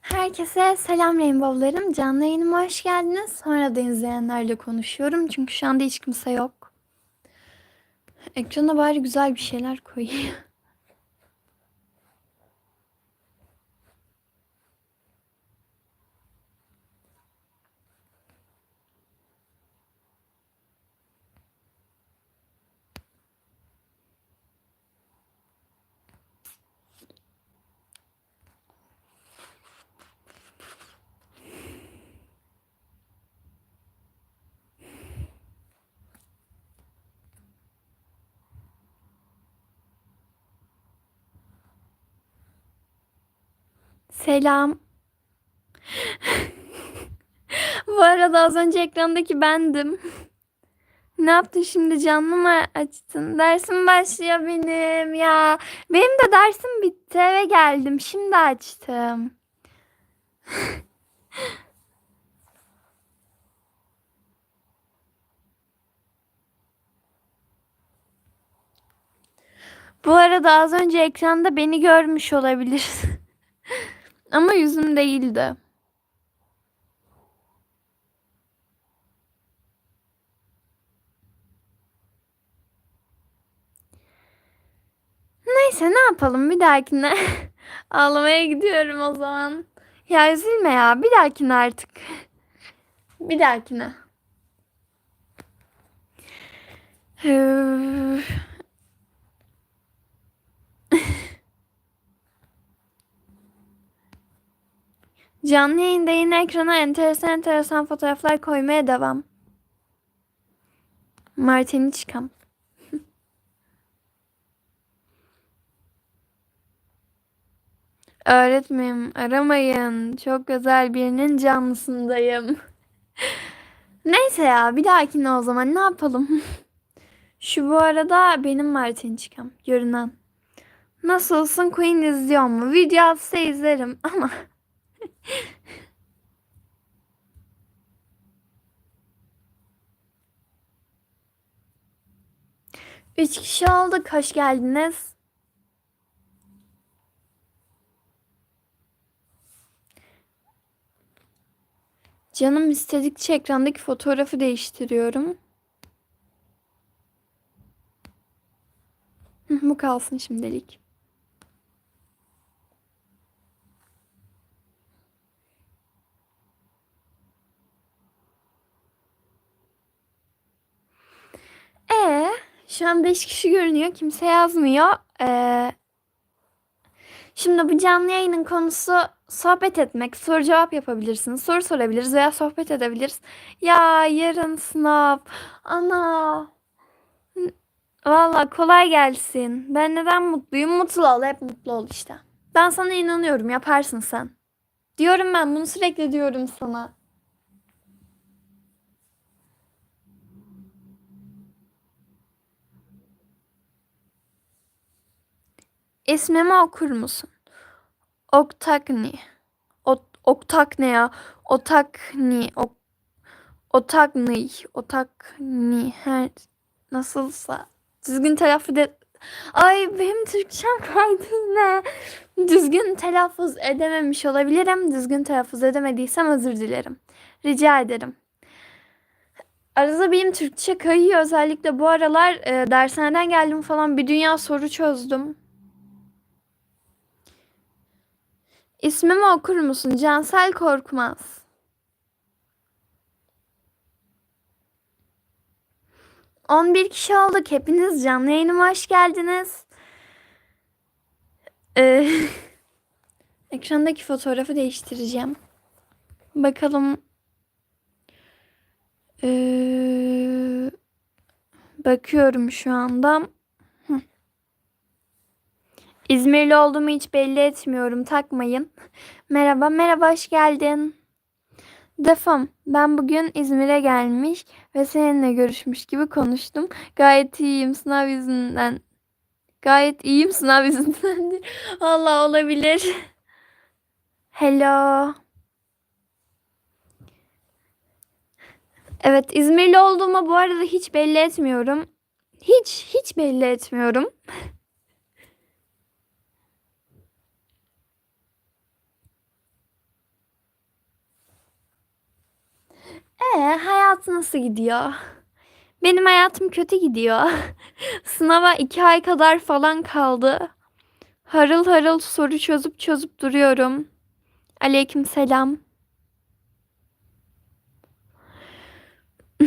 Herkese selam Rainbow'larım. Canlı yayınıma hoş geldiniz. Sonradan izleyenlerle konuşuyorum. Çünkü şu anda hiç kimse yok. Ekrana bari güzel bir şeyler koyayım. Selam. Bu arada az önce ekrandaki bendim. Ne yaptın şimdi canlı mı açtın? Dersim başlıyor benim ya. Benim de dersim bitti eve geldim. Şimdi açtım. Bu arada az önce ekranda beni görmüş olabilir. Ama yüzüm değildi. Neyse ne yapalım bir dahakine. Ağlamaya gidiyorum o zaman. Ya üzülme ya bir dahakine artık. Bir dahakine. Canlı yayında yine ekrana enteresan enteresan fotoğraflar koymaya devam. Martini çıkam. Öğretmenim aramayın. Çok özel birinin canlısındayım. Neyse ya bir dahakine o zaman ne yapalım? Şu bu arada benim Martin çıkam. Görünen. Nasılsın Queen izliyor mu? Video atsa izlerim ama Üç kişi olduk. Hoş geldiniz. Canım istedikçe ekrandaki fotoğrafı değiştiriyorum. Bu kalsın şimdilik. Ee, şu an 5 kişi görünüyor. Kimse yazmıyor. Ee, şimdi bu canlı yayının konusu sohbet etmek. Soru cevap yapabilirsiniz. Soru sorabiliriz veya sohbet edebiliriz. Ya yarın sınav. Ana. Valla kolay gelsin. Ben neden mutluyum? Mutlu ol. Hep mutlu ol işte. Ben sana inanıyorum. Yaparsın sen. Diyorum ben. Bunu sürekli diyorum sana. İsmimi okur musun? Oktakni. Ot, oktak ne ya? Otakni. Ok, otakni. Otakni. Her nasılsa. Düzgün telaffuz et. Ay benim Türkçem kaydı yine. Düzgün telaffuz edememiş olabilirim. Düzgün telaffuz edemediysem özür dilerim. Rica ederim. Arada benim Türkçe kayıyor. Özellikle bu aralar e, dershaneden geldim falan bir dünya soru çözdüm. İsmimi okur musun? Cansel Korkmaz. On bir kişi olduk. Hepiniz canlı yayınıma hoş geldiniz. Ee, ekrandaki fotoğrafı değiştireceğim. Bakalım. Ee, bakıyorum şu anda. İzmirli olduğumu hiç belli etmiyorum. Takmayın. Merhaba, merhaba, hoş geldin. Defam, ben bugün İzmir'e gelmiş ve seninle görüşmüş gibi konuştum. Gayet iyiyim sınav yüzünden. Gayet iyiyim sınav yüzünden. Allah olabilir. Hello. Evet, İzmirli olduğumu bu arada hiç belli etmiyorum. Hiç, hiç belli etmiyorum. Ee, hayat nasıl gidiyor? Benim hayatım kötü gidiyor. Sınava iki ay kadar falan kaldı. Harıl harıl soru çözüp çözüp duruyorum. Aleyküm selam.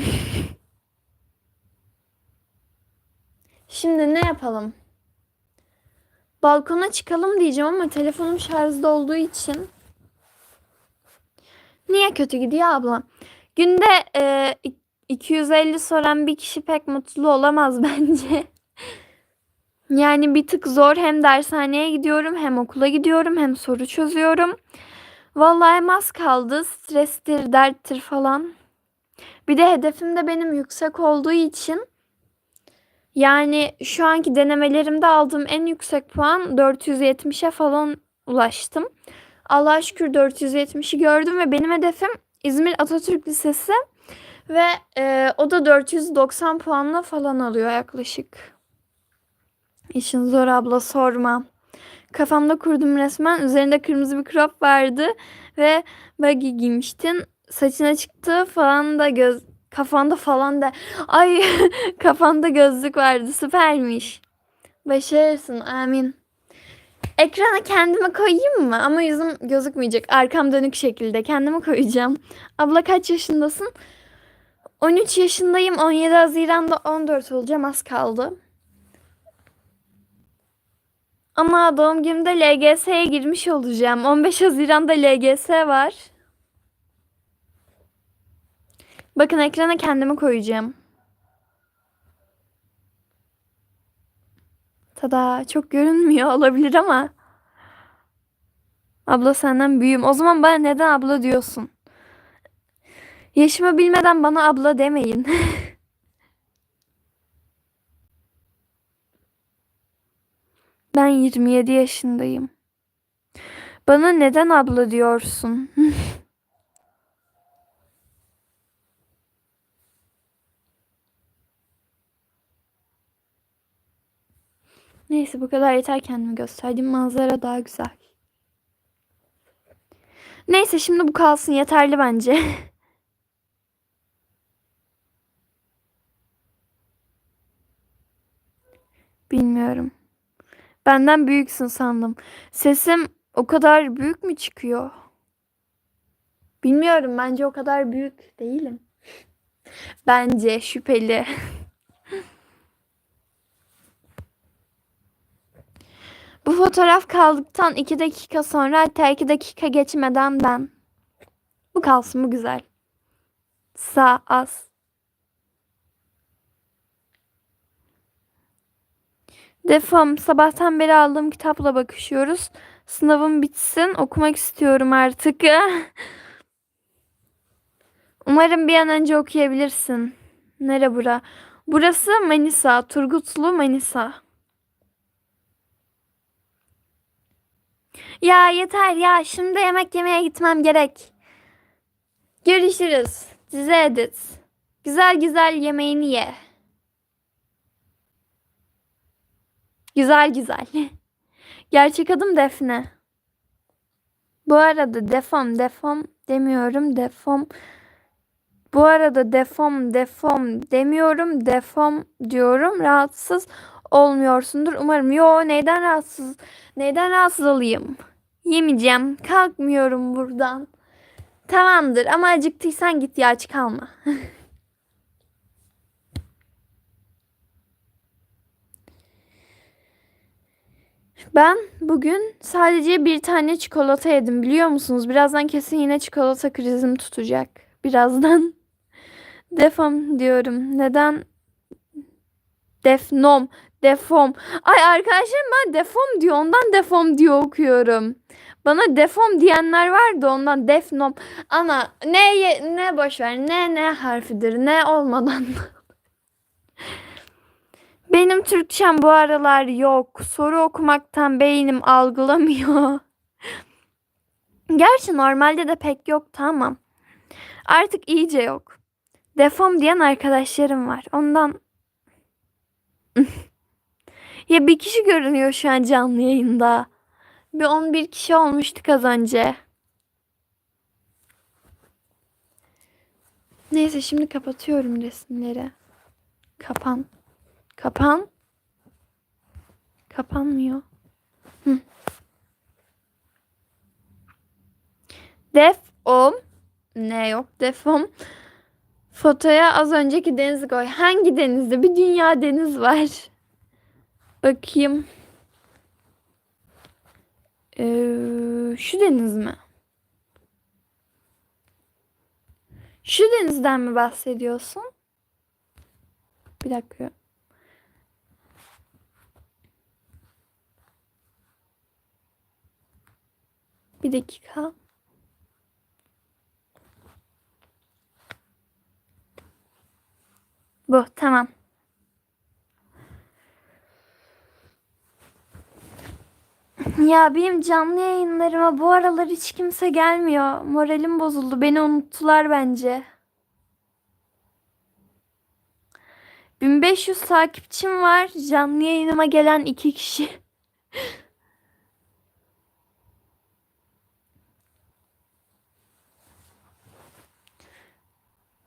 Şimdi ne yapalım? Balkona çıkalım diyeceğim ama telefonum şarjda olduğu için. Niye kötü gidiyor abla? Günde e, 250 soran bir kişi pek mutlu olamaz bence. Yani bir tık zor hem dershaneye gidiyorum hem okula gidiyorum hem soru çözüyorum. Vallahi hem az kaldı strestir derttir falan. Bir de hedefim de benim yüksek olduğu için yani şu anki denemelerimde aldığım en yüksek puan 470'e falan ulaştım. Allah'a şükür 470'i gördüm ve benim hedefim İzmir Atatürk Lisesi ve e, o da 490 puanla falan alıyor yaklaşık. İşin zor abla sorma. Kafamda kurdum resmen. Üzerinde kırmızı bir crop vardı ve baggy giymiştin. Saçına çıktı falan da göz kafanda falan da ay kafanda gözlük vardı. Süpermiş. Başarırsın. Amin. Ekrana kendime koyayım mı? Ama yüzüm gözükmeyecek. Arkam dönük şekilde. Kendime koyacağım. Abla kaç yaşındasın? 13 yaşındayım. 17 Haziran'da 14 olacağım. Az kaldı. Ama doğum günümde LGS'ye girmiş olacağım. 15 Haziran'da LGS var. Bakın ekrana kendimi koyacağım. Tada çok görünmüyor olabilir ama. Abla senden büyüğüm. O zaman bana neden abla diyorsun? Yaşımı bilmeden bana abla demeyin. ben 27 yaşındayım. Bana neden abla diyorsun? Neyse bu kadar yeter kendimi gösterdim. Manzara daha güzel. Neyse şimdi bu kalsın yeterli bence. Bilmiyorum. Benden büyüksün sandım. Sesim o kadar büyük mü çıkıyor? Bilmiyorum bence o kadar büyük değilim. Bence şüpheli. Bu fotoğraf kaldıktan 2 dakika sonra hatta 2 dakika geçmeden ben. Bu kalsın bu güzel. Sağ az. Defam sabahtan beri aldığım kitapla bakışıyoruz. Sınavım bitsin okumak istiyorum artık. Umarım bir an önce okuyabilirsin. Nere bura? Burası Manisa. Turgutlu Manisa. Ya yeter ya. Şimdi yemek yemeye gitmem gerek. Görüşürüz. Dizi edit. Güzel güzel yemeğini ye. Güzel güzel. Gerçek adım Defne. Bu arada defom defom demiyorum. Defom. Bu arada defom defom demiyorum. Defom diyorum. Rahatsız olmuyorsundur. Umarım. Yo neyden rahatsız? Neyden rahatsız olayım? Yemeyeceğim. Kalkmıyorum buradan. Tamamdır ama acıktıysan git ya aç kalma. Ben bugün sadece bir tane çikolata yedim biliyor musunuz? Birazdan kesin yine çikolata krizim tutacak. Birazdan. Defom diyorum. Neden? Defnom. Defom. Ay arkadaşlarım ben defom diyor. Ondan defom diyor okuyorum. Bana defom diyenler vardı ondan defnom. Ana ne ne boş ver. Ne ne harfidir. Ne olmadan. Benim Türkçem bu aralar yok. Soru okumaktan beynim algılamıyor. Gerçi normalde de pek yok tamam. Artık iyice yok. Defom diyen arkadaşlarım var. Ondan ya bir kişi görünüyor şu an canlı yayında. Bir 11 kişi olmuştuk az önce. Neyse şimdi kapatıyorum resimleri. Kapan. Kapan. Kapanmıyor. Hı. Defom. Ne yok defom. Fotoya az önceki denizi koy. Hangi denizde? Bir dünya deniz var. Bakayım. Ee, şu deniz mi? Şu denizden mi bahsediyorsun? Bir dakika. Bir dakika. Bu tamam. Ya benim canlı yayınlarıma bu aralar hiç kimse gelmiyor. Moralim bozuldu. Beni unuttular bence. 1500 takipçim var. Canlı yayınıma gelen iki kişi.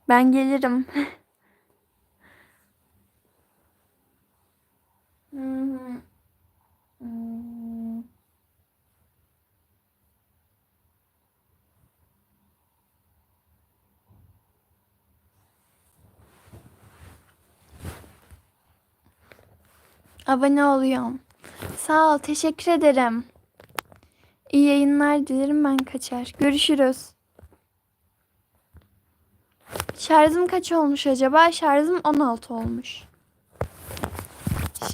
Ben gelirim. Hmm. Hmm. Abone oluyorum. Sağ ol, teşekkür ederim. İyi yayınlar dilerim ben kaçar. Görüşürüz. Şarjım kaç olmuş acaba? Şarjım 16 olmuş.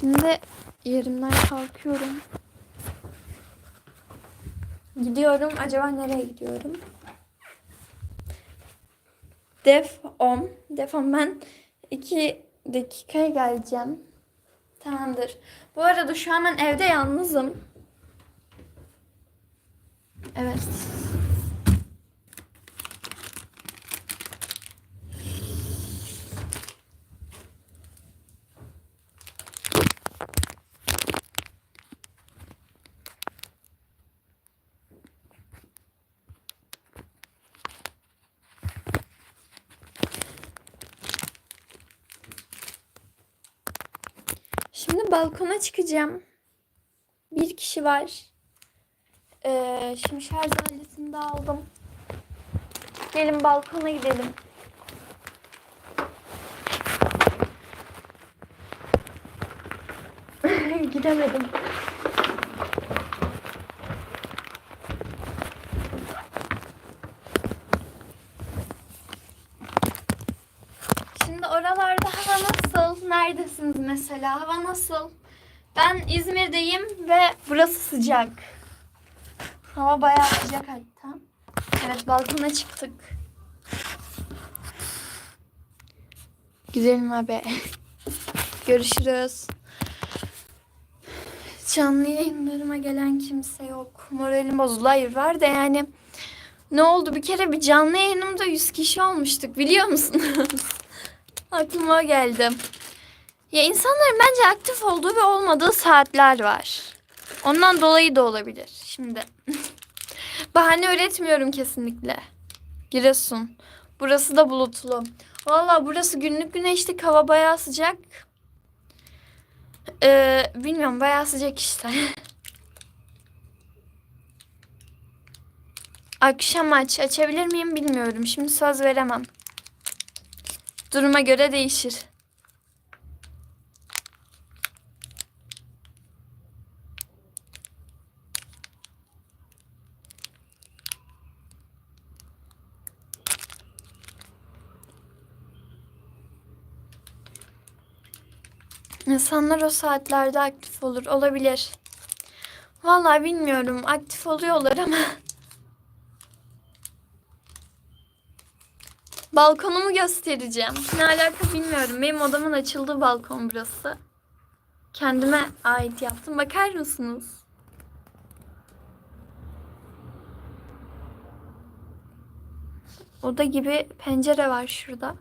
Şimdi yerimden kalkıyorum. Gidiyorum. Acaba nereye gidiyorum? Defom. Defom ben iki dakikaya geleceğim. Tamamdır. Bu arada şu an ben evde yalnızım. Evet. Şimdi balkona çıkacağım. Bir kişi var. Ee, şimdi şarj aletini de aldım. Gelin balkona gidelim. Gidemedim. Şimdi oralarda hava nasıl? Neredesiniz mesela? Hava nasıl? Ben İzmir'deyim ve burası sıcak. Hava bayağı sıcak hatta. Evet balkona çıktık. Gidelim abi. Görüşürüz. Canlı yayınlarıma gelen kimse yok. Moralim bozuldu. Hayır var da yani ne oldu? Bir kere bir canlı yayınımda 100 kişi olmuştuk biliyor musunuz? Aklıma geldi. Ya insanların bence aktif olduğu ve olmadığı saatler var. Ondan dolayı da olabilir. Şimdi bahane üretmiyorum kesinlikle. Giresun. Burası da bulutlu. Valla burası günlük güneşlik hava bayağı sıcak. Ee, bilmiyorum bayağı sıcak işte. Akşam aç. Açabilir miyim bilmiyorum. Şimdi söz veremem. Duruma göre değişir. İnsanlar o saatlerde aktif olur. Olabilir. Vallahi bilmiyorum. Aktif oluyorlar ama. Balkonumu göstereceğim. Ne alaka bilmiyorum. Benim odamın açıldığı balkon burası. Kendime ait yaptım. Bakar mısınız? Oda gibi pencere var şurada.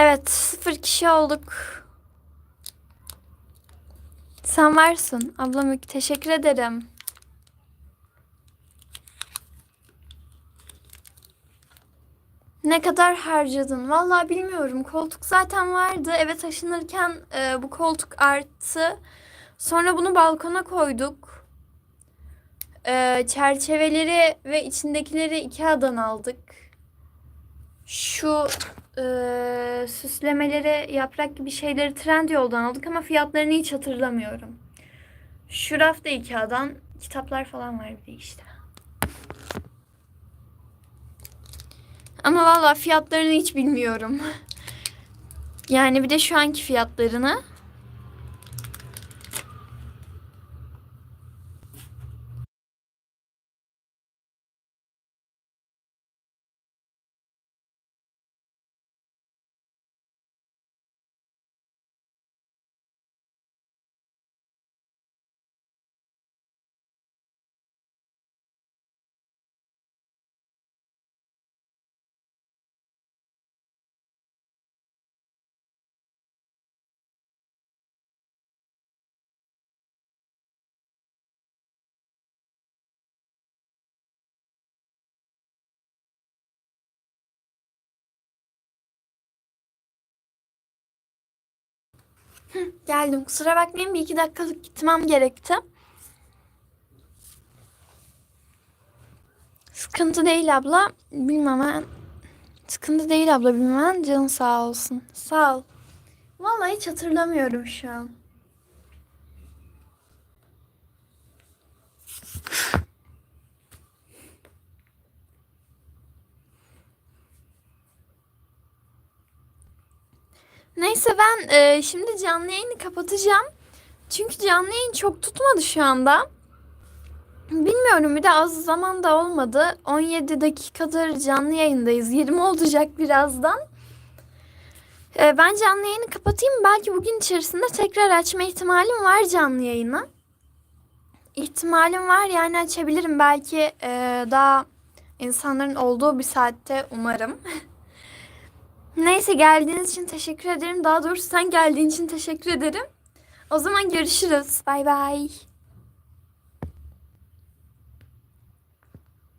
Evet sıfır kişi olduk. Sen varsın. Ablam teşekkür ederim. Ne kadar harcadın? Vallahi bilmiyorum. Koltuk zaten vardı. Eve taşınırken e, bu koltuk arttı. Sonra bunu balkona koyduk. E, çerçeveleri ve içindekileri Ikea'dan aldık. Şu e, süslemeleri, yaprak gibi şeyleri Trendyol'dan aldık ama fiyatlarını hiç hatırlamıyorum. Şu raf da Ikea'dan. Kitaplar falan var bir de işte. Ama vallahi fiyatlarını hiç bilmiyorum. Yani bir de şu anki fiyatlarını. Geldim. Kusura bakmayın bir iki dakikalık gitmem gerekti. Sıkıntı değil abla. Bilmem Sıkıntı değil abla bilmem. Canın sağ olsun. Sağ ol. Vallahi hiç hatırlamıyorum şu an. Neyse ben e, şimdi canlı yayını kapatacağım. Çünkü canlı yayın çok tutmadı şu anda. Bilmiyorum bir de az zaman da olmadı. 17 dakikadır canlı yayındayız. 20 olacak birazdan. E, ben canlı yayını kapatayım. Belki bugün içerisinde tekrar açma ihtimalim var canlı yayını. İhtimalim var yani açabilirim. Belki e, daha insanların olduğu bir saatte umarım. Neyse geldiğiniz için teşekkür ederim. Daha doğrusu sen geldiğin için teşekkür ederim. O zaman görüşürüz. Bay bay.